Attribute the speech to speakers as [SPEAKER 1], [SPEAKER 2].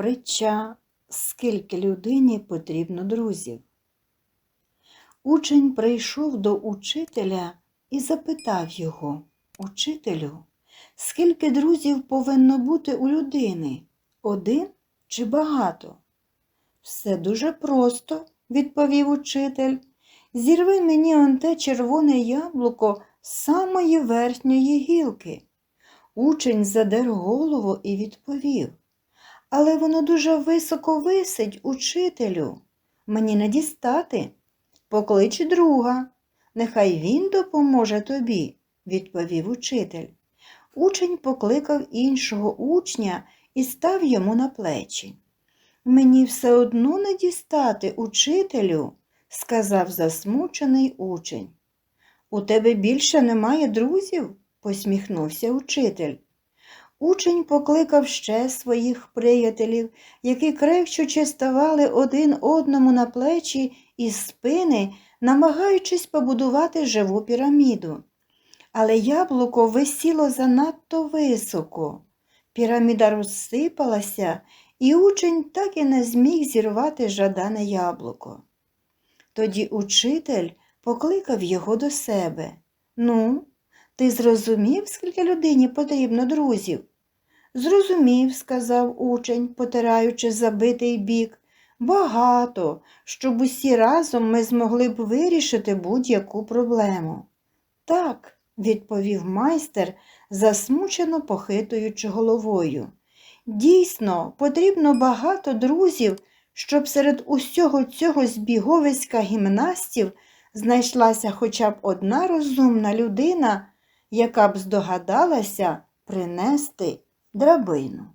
[SPEAKER 1] Притча Скільки людині потрібно друзів. Учень прийшов до учителя і запитав його Учителю, скільки друзів повинно бути у людини? Один чи багато? Все дуже просто, відповів учитель. Зірви мені он те червоне яблуко самої верхньої гілки. Учень задер голову і відповів. Але воно дуже високо висить, учителю. Мені не дістати. Поклич друга. Нехай він допоможе тобі, відповів учитель. Учень покликав іншого учня і став йому на плечі. Мені все одно не дістати, учителю, сказав засмучений учень. У тебе більше немає друзів? посміхнувся учитель. Учень покликав ще своїх приятелів, які крекчучи ставали один одному на плечі і спини, намагаючись побудувати живу піраміду. Але яблуко висіло занадто високо. Піраміда розсипалася, і учень так і не зміг зірвати жадане яблуко. Тоді учитель покликав його до себе. Ну, ти зрозумів, скільки людині потрібно друзів? Зрозумів, сказав учень, потираючи забитий бік. Багато, щоб усі разом ми змогли б вирішити будь-яку проблему. Так, відповів майстер, засмучено похитуючи головою. Дійсно, потрібно багато друзів, щоб серед усього цього збіговиська гімнастів знайшлася хоча б одна розумна людина, яка б здогадалася принести драбину.